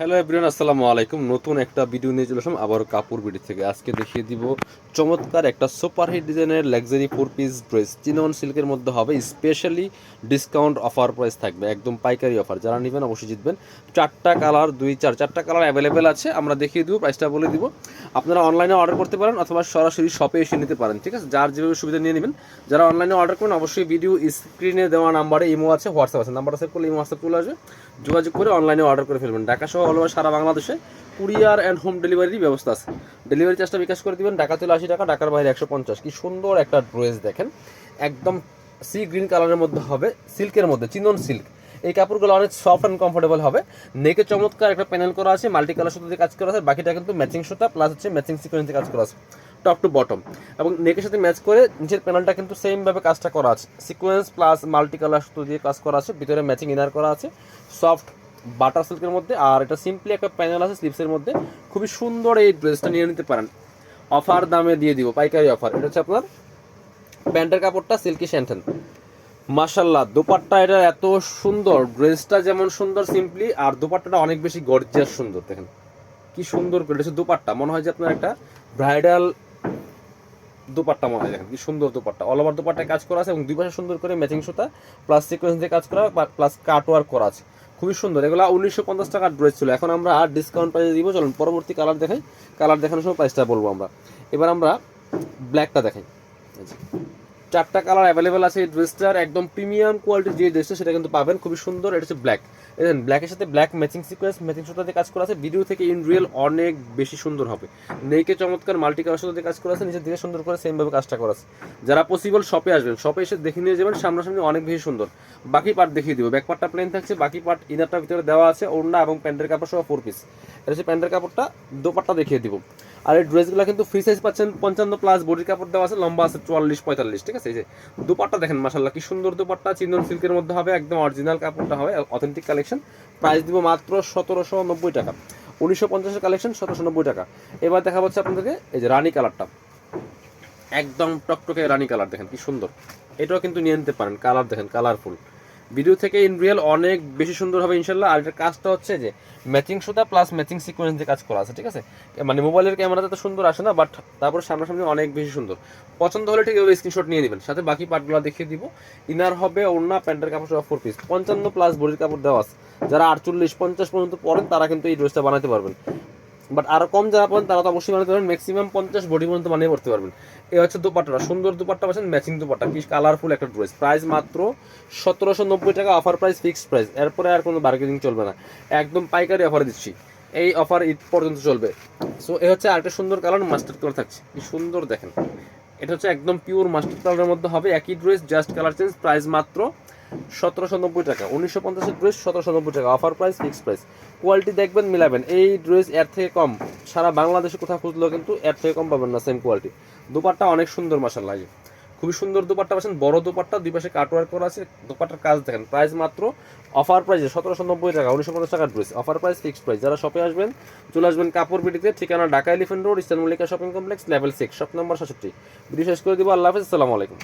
Hello everyone আসসালামু আলাইকুম। নতুন একটা ভিডিও নিয়ে চলে আসলাম আবার কাপড় বিডি থেকে। আজকে দেখিয়ে দিব চমৎকার একটা সুপার হিট ডিজাইনের luxury four piece dress chinon সিল্কের মধ্যে হবে স্পেশালি ডিসকাউন্ট অফার প্রাইস থাকবে, একদম পাইকারি অফার যারা নেবেন অবশ্যই জিতবেন। চারটা কালার দুই, চার, চারটা কালার অ্যাভেলেবেল আছে, আমরা দেখিয়ে দিব প্রাইসটা বলে দিব। আপনারা অনলাইনে অর্ডার করতে পারেন অথবা সরাসরি শপে এসে নিতে পারেন, ঠিক আছে? যার যেভাবে সুবিধা নিয়ে নেবেন। যারা অনলাইনে অর্ডার করেন অবশ্যই ভিডিও স্ক্রিনে দেওয়া নাম্বারে ইমো আছে হোয়াটসঅ্যাপ আছে। নাম্বারটা সেভ করলে ইমো হোয়াটসঅ্যাপ চলে আসবে। যোগাযোগ করে অনলাইনে অর্ডার করে ফেলবেন। ঢাকা সহ অল সারা বাংলাদেশে। কুরিয়ার অ্যান্ড হোম ডেলিভারির ব্যবস্থা আছে। ডেলিভারি চার্জটা বিকাশ করে দিবেন, ঢাকা থেকে আশি টাকা, ঢাকার বাইরে একশো পঞ্চাশ। কি সুন্দর একটা ড্রেস দেখেন। একদম সি গ্রিন কালারের মধ্যে হবে সিল্কের মধ্যে, চিনন সিল্ক এই কাপড়গুলো অনেক সফট অ্যান্ড কমফোর্টেবল হবে। নেকে চমৎকার একটা প্যানেল করা আছে মাল্টি কালার সুতো দিয়ে কাজ করা আছে, বাকিটা কিন্তু ম্যাচিং সুতা প্লাস হচ্ছে ম্যাচিং সিকোয়েন্স কাজ করা আছে টপ টু বটম এবং নেকের সাথে ম্যাচ করে নিচের প্যানেলটা কিন্তু সেমভাবে কাজটা করা আছে। সিকোয়েন্স প্লাস মাল্টি কালার সুতো দিয়ে কাজ করা আছে, ভিতরে ম্যাচিং ইনার করা আছে সফট বাটার সিল্কের মধ্যে, আর এটা সিম্পলি একটা প্যানেল আছে স্লিপসের মধ্যে। খুবই সুন্দর এই ড্রেসটা নিয়ে নিতে পারেন। অফার দামে দিয়ে দিব, পাইকারি অফার। এটা হচ্ছে আপনার প্যান্টের কাপড়টা সিল্কি শ্যান্টেন মাশাল্লাহ দোপাট্টা এটা এত সুন্দর। ড্রেসটা যেমন সুন্দর সিম্পলি আর দোপাট্টাটা অনেক বেশি গর্জিয়াস সুন্দর, দেখেন। কি সুন্দর করে, এটা দোপাট্টা। মনে হয় যে আপনার একটা ব্রাইডাল দোপাট্টা মনে হয়, দেখেন, কি সুন্দর দোপাট্টা। অল ওভার দোপাট্টায় কাজ করা আছে এবং দুই পাশে সুন্দর করে ম্যাচিং সুতা প্লাস সিকোয়েন্স দিয়ে কাজ করা প্লাস কাট ওয়ার্ক করা আছে। খুবই সুন্দর। এগুলো উনিশশো পঞ্চাশ টাকার ড্রেস ছিল। এখন আমরা আর ডিসকাউন্ট প্রাইসে দিব। চলুন, পরবর্তী কালার দেখাই। কালার দেখানোর সময় প্রাইসটা বলব আমরা। এবার আমরা ব্ল্যাকটা দেখাই। চারটা কালার অ্যাভেলেবেল আছে এই ড্রেসটার একদম প্রিমিয়াম কোয়ালিটির যে ড্রেসটা সেটা কিন্তু পাবেন। খুবই সুন্দর, এটা হচ্ছে ব্ল্যাক দেখেন ব্ল্যাকের সাথে ব্ল্যাক ম্যাচিং সিকোয়েন্স ম্যাচিং সুতাতে কাজ করা আছে। ভিডিও থেকে ইন রিয়েল অনেক বেশি সুন্দর হবে। নেইকে চমৎকার মাল্টি কালার সুতাতে কাজ করা আছে। নিচের দিকে সুন্দর করে সেমভাবে কাজটা করা আছে। যারা পসিবল শপে আসবেন শপে এসে দেখে নিয়ে যাবেন, সামনাসামনি অনেক বেশি সুন্দর। বাকি পার্ট দেখিয়ে দিব। ব্যাক পার্টটা প্লেন থাকছে, বাকি পার্ট ইনারটা ভিতরে দেওয়া আছে, ওড়না এবং প্যান্টের কাপড় সহ ফোর পিস এটা হচ্ছে প্যান্টের কাপড়টা, দোপাট্টা দেখিয়ে দিব। আর এই ড্রেসগুলো কিন্তু ফ্রি সাইজ পাচ্ছেন পঞ্চান্ন প্লাস বডির কাপড় দেওয়া আছে, লম্বা আছে চুয়াল্লিশ, পঁয়তাল্লিশ, ঠিক আছে? এই যে দুপাট্টা দেখেন মাসাল্লাহ কি সুন্দর দুপাট্টা চিন্দন সিল্কের মধ্যে হবে, একদম অরিজিনাল কাপড়টা হবে অথেন্টিক কালেকশন প্রাইস দিব মাত্র সতেরোশো নব্বই টাকা। উনিশশো পঞ্চাশের কালেকশন সতেরোশো নব্বই টাকা। এবার দেখা হচ্ছে আপনাদেরকে, এই যে রানী কালারটা। একদম টকটকে রানী কালার, দেখেন কি সুন্দর। এটাও কিন্তু নিয়ে নিতে পারেন, কালার দেখেন কালারফুল ভিডিও থেকে ইন রিয়েল অনেক বেশি সুন্দর হবে ইনশাল্লাহ আর এটার কাজটা হচ্ছে যে ম্যাচিং সুতা প্লাস ম্যাচিং সিকোয়েন্স দিয়ে কাজ করা আছে, ঠিক আছে? মানে মোবাইলের ক্যামেরাতে তো সুন্দর আসে না বাট তারপর সামনাসামনি অনেক বেশি সুন্দর। পছন্দ হলে ঠিক এভাবে স্ক্রিনশট নিয়ে নেবেন। সাথে বাকি পার্টগুলো দেখিয়ে দিব। ইনার হবে ওড়না, প্যান্টের কাপড় সহ ফোর পিস পঞ্চান্ন প্লাস বডির কাপড় দেওয়া আছে। যারা আটচল্লিশ, পঞ্চাশ পর্যন্ত পড়েন তারা কিন্তু এই ড্রেসটা বানাতে পারবেন। বাট আরও কম যারা পাবেন, তারা তো অবশ্যই বানাতে পারবেন। ম্যাক্সিমাম পঞ্চাশ বডি পর্যন্ত বানিয়ে পড়তে পারবেন। এই হচ্ছে দুপাট্টাটা। সুন্দর দুপাট্টা পাচ্ছেন ম্যাচিং দুপাট্টা। কি কালারফুল একটা ড্রেস প্রাইস মাত্র সতেরোশো নব্বই টাকা। অফার প্রাইস ফিক্সড প্রাইস এরপরে আর কোনো বার্গেনিং চলবে না। একদম পাইকারি অফার দিচ্ছি। এই অফার ঈদ পর্যন্ত চলবে। সো এ হচ্ছে আরেকটা সুন্দর কালার মাস্টার্ড কালার থাকছে। কি সুন্দর দেখেন। এটা হচ্ছে একদম পিওর মাস্টার্ড কালারের মধ্যে হবে। একই dress just colour change price মাত্র সতেরোশো নব্বই টাকা। উনিশশো পঞ্চাশের ড্রেস সতেরোশো নব্বই টাকা। Offer price fixed price quality দেখবেন, মিলাবেন। এই ড্রেস এর থেকে কম, সারা বাংলাদেশে কোথাও খুঁজলেও কিন্তু এর থেকে কম পাবেন না সেম কোয়ালিটি দুপাট্টা অনেক সুন্দর মাসাল্লাহ এই যে। খুবই সুন্দর দুপাট্টা, পাচ্ছেন বড় দুপাট্টা, দুই পাশে কাটওয়ার্ক করা আছে, দুপাট্টার কাজ দেখেন প্রাইস মাত্র অফার প্রাইসে সতেরোশো নব্বই টাকা, উনিশশো পঞ্চাশ টাকার dress offer price fixed price যারা শপে আসবেন, চলে আসবেন কাপড় বিটিতে ঠিকানা Dhaka elephant road, eastern Mallika shopping complex level six shop number সাতষট্টি। ভিডিও শেষ করে দিব, আল্লাহ হাফিজ, আসসালামু আলাইকুম।